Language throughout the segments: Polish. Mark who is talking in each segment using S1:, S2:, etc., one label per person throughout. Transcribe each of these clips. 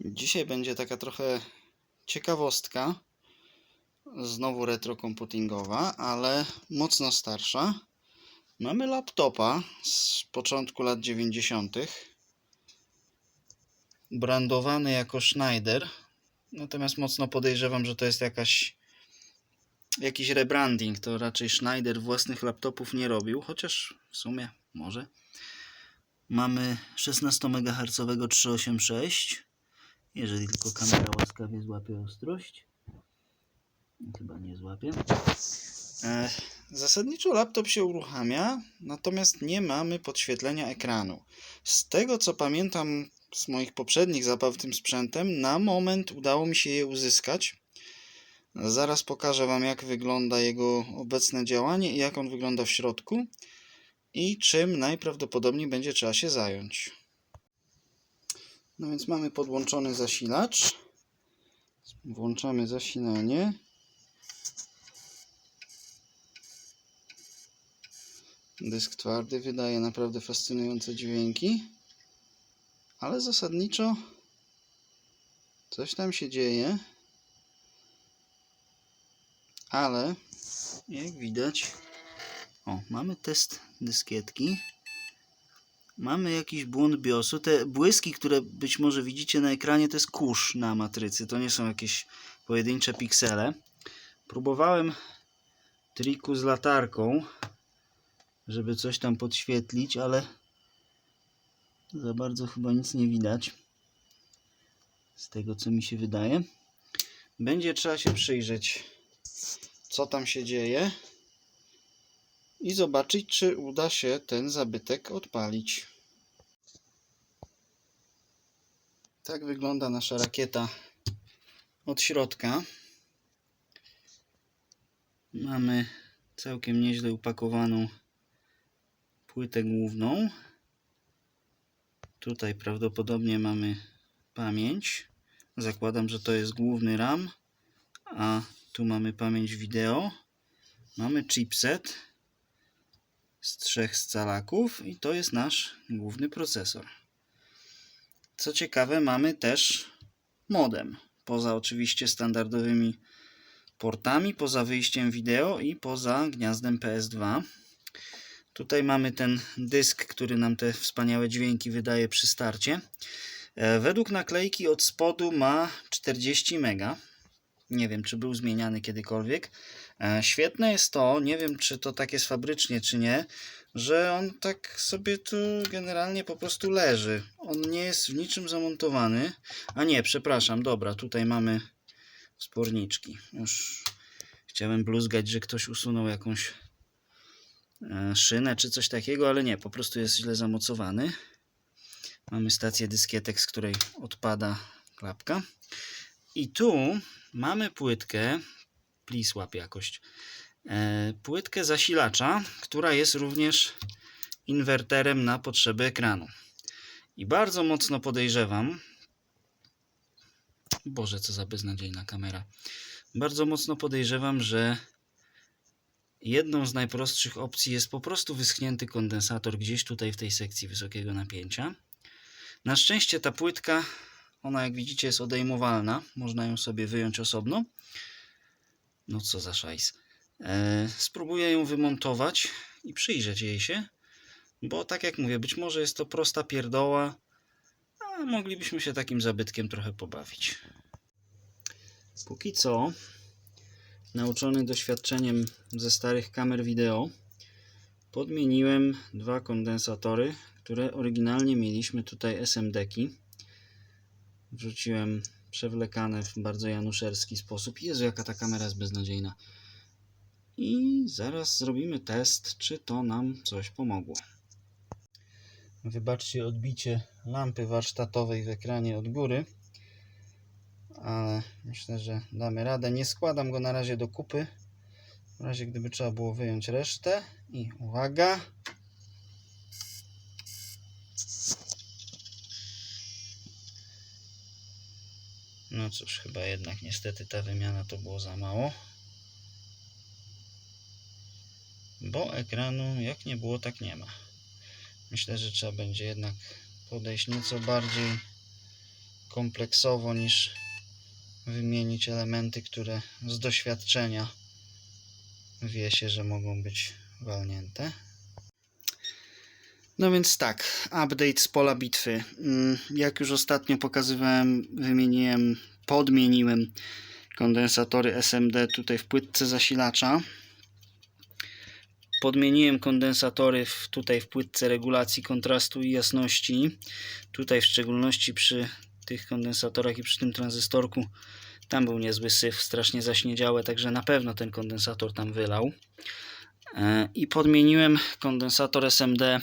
S1: Dzisiaj będzie taka trochę ciekawostka. Znowu retrocomputingowa, ale mocno starsza. Mamy laptopa z początku lat 90. Brandowany jako Schneider. Natomiast mocno podejrzewam, że to jest jakaś jakiś rebranding. To raczej Schneider własnych laptopów nie robił, chociaż w sumie może. Mamy 16 MHz 386. Jeżeli tylko kamera łaskawie złapie ostrość. Chyba nie złapie. E, zasadniczo laptop się uruchamia, natomiast nie mamy podświetlenia ekranu. Z tego co pamiętam z moich poprzednich zabaw tym sprzętem, na moment udało mi się je uzyskać. Zaraz pokażę Wam, jak wygląda jego obecne działanie i jak on wygląda w środku i czym najprawdopodobniej będzie trzeba się zająć. No więc mamy podłączony zasilacz. Włączamy zasilanie. Dysk twardy wydaje naprawdę fascynujące dźwięki, ale zasadniczo coś tam się dzieje. Ale jak widać, o, mamy test dyskietki. Mamy jakiś błąd BIOSu. Te błyski, które być może widzicie na ekranie, to jest kurz na matrycy. To nie są jakieś pojedyncze piksele. Próbowałem triku z latarką, żeby coś tam podświetlić, ale za bardzo chyba nic nie widać. Z tego co mi się wydaje. Będzie trzeba się przyjrzeć, co tam się dzieje i zobaczyć, czy uda się ten zabytek odpalić. Tak wygląda nasza rakieta od środka. Mamy całkiem nieźle upakowaną płytę główną. Tutaj prawdopodobnie mamy pamięć. Zakładam, że to jest główny RAM, a tu mamy pamięć wideo. Mamy chipset z trzech scalaków i to jest nasz główny procesor. Co ciekawe, mamy też modem. Poza oczywiście standardowymi portami, poza wyjściem wideo i poza gniazdem PS2. Tutaj mamy ten dysk, który nam te wspaniałe dźwięki wydaje przy starcie. E, Według naklejki od spodu ma 40 mega. Nie wiem, czy był zmieniany kiedykolwiek. E, Świetne jest to, nie wiem, czy to tak jest fabrycznie, czy nie, że on tak sobie tu generalnie po prostu leży. On nie jest w niczym zamontowany. A nie, przepraszam, dobra, tutaj mamy sporniczki. Już chciałem bluzgać, że ktoś usunął jakąś e, szynę czy coś takiego, ale nie, po prostu jest źle zamocowany. Mamy stację dyskietek, z której odpada klapka. I tu mamy płytkę, please łap jakość, e, płytkę zasilacza, która jest również inwerterem na potrzeby ekranu. I bardzo mocno podejrzewam, Boże, co za beznadziejna kamera. Bardzo mocno podejrzewam, że jedną z najprostszych opcji jest po prostu wyschnięty kondensator gdzieś tutaj w tej sekcji wysokiego napięcia. Na szczęście ta płytka, ona jak widzicie jest odejmowalna, można ją sobie wyjąć osobno. No co za szajs. E, spróbuję ją wymontować i przyjrzeć jej się, bo tak jak mówię, być może jest to prosta pierdoła, a moglibyśmy się takim zabytkiem trochę pobawić. Póki co, nauczony doświadczeniem ze starych kamer wideo, podmieniłem dwa kondensatory, które oryginalnie mieliśmy tutaj SMD-ki. Wrzuciłem przewlekane w bardzo januszerski sposób. Jezu, jaka ta kamera jest beznadziejna. I zaraz zrobimy test, czy to nam coś pomogło. Wybaczcie odbicie lampy warsztatowej w ekranie od góry. Ale myślę, że damy radę. Nie składam go na razie do kupy. W razie gdyby trzeba było wyjąć resztę. I uwaga. No cóż, chyba jednak niestety ta wymiana to było za mało. Bo ekranu jak nie było, tak nie ma. Myślę, że trzeba będzie jednak podejść nieco bardziej kompleksowo niż wymienić elementy, które z doświadczenia wie się, że mogą być walnięte. No więc tak, update z pola bitwy. Mm, Jak już ostatnio pokazywałem, wymieniłem, podmieniłem kondensatory SMD tutaj w płytce zasilacza. Podmieniłem kondensatory w, tutaj w płytce regulacji kontrastu i jasności. Tutaj w szczególności przy tych kondensatorach i przy tym tranzystorku tam był niezły syf, strasznie zaśniedziałe, także na pewno ten kondensator tam wylał. E, I podmieniłem kondensator SMD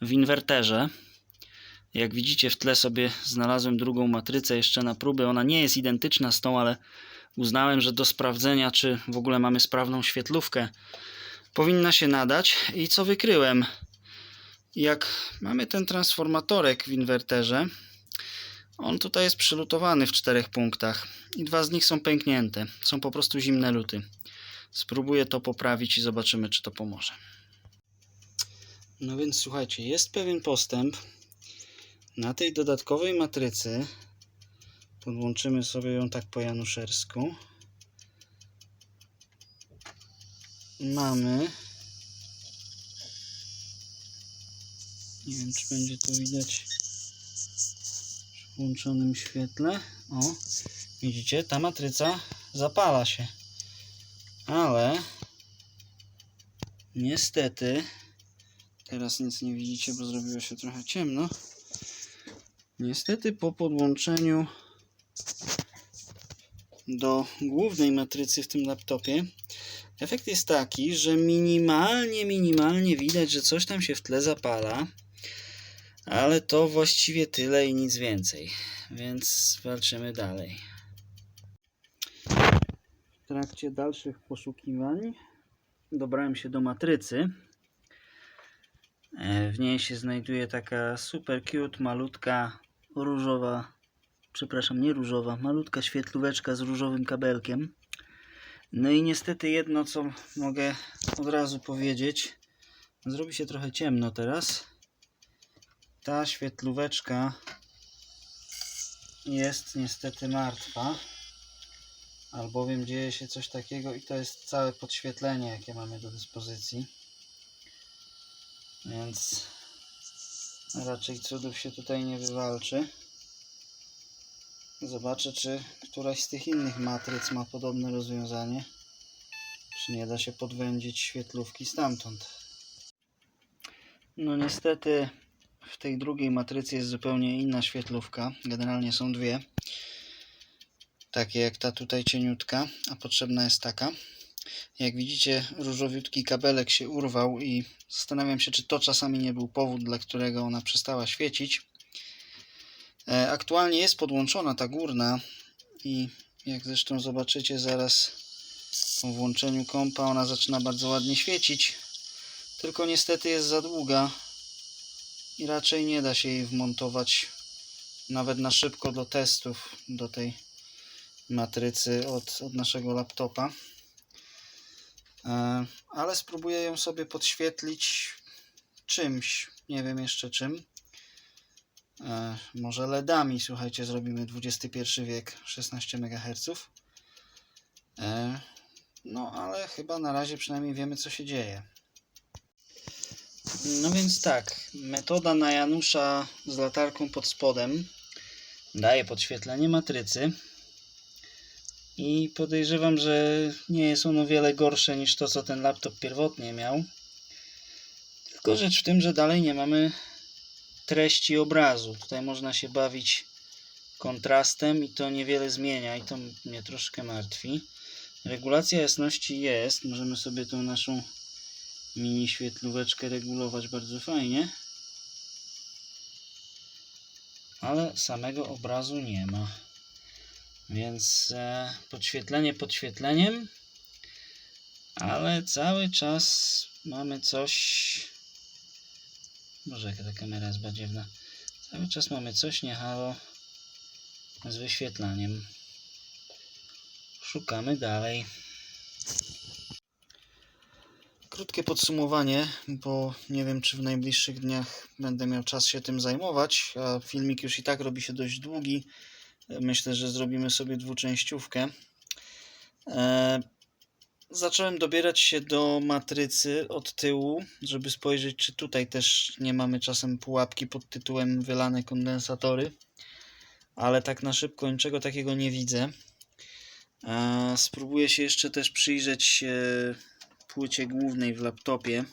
S1: w inwerterze. Jak widzicie w tle sobie znalazłem drugą matrycę jeszcze na próbę. Ona nie jest identyczna z tą, ale uznałem, że do sprawdzenia, czy w ogóle mamy sprawną świetlówkę, powinna się nadać. I co wykryłem? Jak mamy ten transformatorek w inwerterze, on tutaj jest przylutowany w czterech punktach i dwa z nich są pęknięte. Są po prostu zimne luty. Spróbuję to poprawić i zobaczymy, czy to pomoże. No więc słuchajcie, jest pewien postęp. Na tej dodatkowej matrycy podłączymy sobie ją tak po januszersku. Mamy nie wiem czy będzie to widać w włączonym świetle. O, widzicie, ta matryca zapala się. Ale niestety Teraz nic nie widzicie, bo zrobiło się trochę ciemno. Niestety po podłączeniu do głównej matrycy w tym laptopie efekt jest taki, że minimalnie, minimalnie widać, że coś tam się w tle zapala. Ale to właściwie tyle i nic więcej. Więc walczymy dalej. W trakcie dalszych poszukiwań dobrałem się do matrycy. E, W niej się znajduje taka super cute, malutka, różowa, przepraszam, nie różowa, malutka świetlóweczka z różowym kabelkiem. No i niestety jedno, co mogę od razu powiedzieć, zrobi się trochę ciemno teraz. Ta świetlóweczka jest niestety martwa, albowiem dzieje się coś takiego i to jest całe podświetlenie, jakie mamy do dyspozycji. Więc raczej cudów się tutaj nie wywalczy. Zobaczę, czy któraś z tych innych matryc ma podobne rozwiązanie. Czy nie da się podwędzić świetlówki stamtąd. No niestety w tej drugiej matrycy jest zupełnie inna świetlówka. Generalnie są dwie. Takie jak ta tutaj cieniutka, a potrzebna jest taka. Jak widzicie, różowiutki kabelek się urwał i zastanawiam się, czy to czasami nie był powód, dla którego ona przestała świecić. E, Aktualnie jest podłączona ta górna i jak zresztą zobaczycie zaraz po włączeniu kompa, ona zaczyna bardzo ładnie świecić. Tylko niestety jest za długa i raczej nie da się jej wmontować nawet na szybko do testów do tej matrycy od, od naszego laptopa. E, ale spróbuję ją sobie podświetlić czymś, nie wiem jeszcze czym. E, może LEDami, słuchajcie, zrobimy XXI wiek, 16 MHz. E, no ale chyba na razie przynajmniej wiemy co się dzieje. No więc tak, metoda na Janusza z latarką pod spodem daje podświetlenie matrycy. I podejrzewam, że nie jest ono wiele gorsze niż to, co ten laptop pierwotnie miał. Tylko rzecz w tym, że dalej nie mamy treści obrazu. Tutaj można się bawić kontrastem i to niewiele zmienia i to mnie troszkę martwi. Regulacja jasności jest. Możemy sobie tą naszą mini świetlóweczkę regulować bardzo fajnie. Ale samego obrazu nie ma. Więc e, podświetlenie podświetleniem, ale cały czas mamy coś. Może jaka ta kamera jest badziewna. Cały czas mamy coś niehalo z wyświetlaniem. Szukamy dalej. krótkie podsumowanie, bo nie wiem, czy w najbliższych dniach będę miał czas się tym zajmować, a filmik już i tak robi się dość długi. Myślę, że zrobimy sobie dwuczęściówkę. E, zacząłem dobierać się do matrycy od tyłu, żeby spojrzeć, czy tutaj też nie mamy czasem pułapki pod tytułem wylane kondensatory, ale tak na szybko niczego takiego nie widzę. E, spróbuję się jeszcze też przyjrzeć e, płycie głównej w laptopie.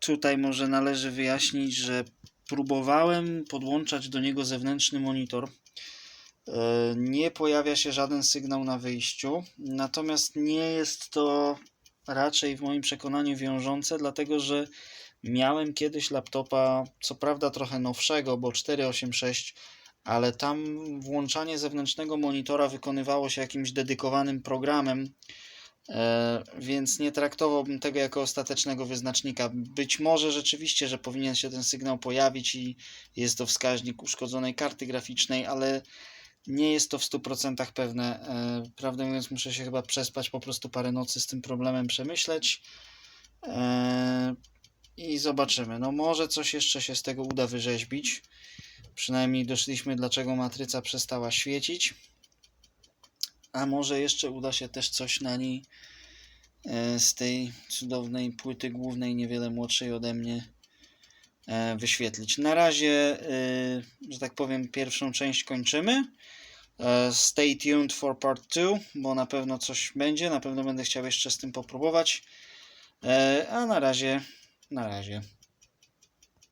S1: Tutaj może należy wyjaśnić, że próbowałem podłączać do niego zewnętrzny monitor. E, Nie pojawia się żaden sygnał na wyjściu, natomiast nie jest to raczej w moim przekonaniu wiążące, dlatego że miałem kiedyś laptopa, co prawda trochę nowszego, bo 486, ale tam włączanie zewnętrznego monitora wykonywało się jakimś dedykowanym programem, więc nie traktowałbym tego jako ostatecznego wyznacznika. Być może rzeczywiście, że powinien się ten sygnał pojawić i jest to wskaźnik uszkodzonej karty graficznej, ale nie jest to w 100% pewne. E, Prawdę mówiąc, muszę się chyba przespać po prostu parę nocy z tym problemem, przemyśleć. E, I zobaczymy. No może coś jeszcze się z tego uda wyrzeźbić. Przynajmniej doszliśmy, dlaczego matryca przestała świecić. A może jeszcze uda się też coś na niej e, z tej cudownej płyty głównej, niewiele młodszej ode mnie, e, wyświetlić. Na razie, e, że tak powiem, pierwszą część kończymy. Stay tuned for part 2, bo na pewno coś będzie. Na pewno będę chciał jeszcze z tym popróbować. A na razie, na razie.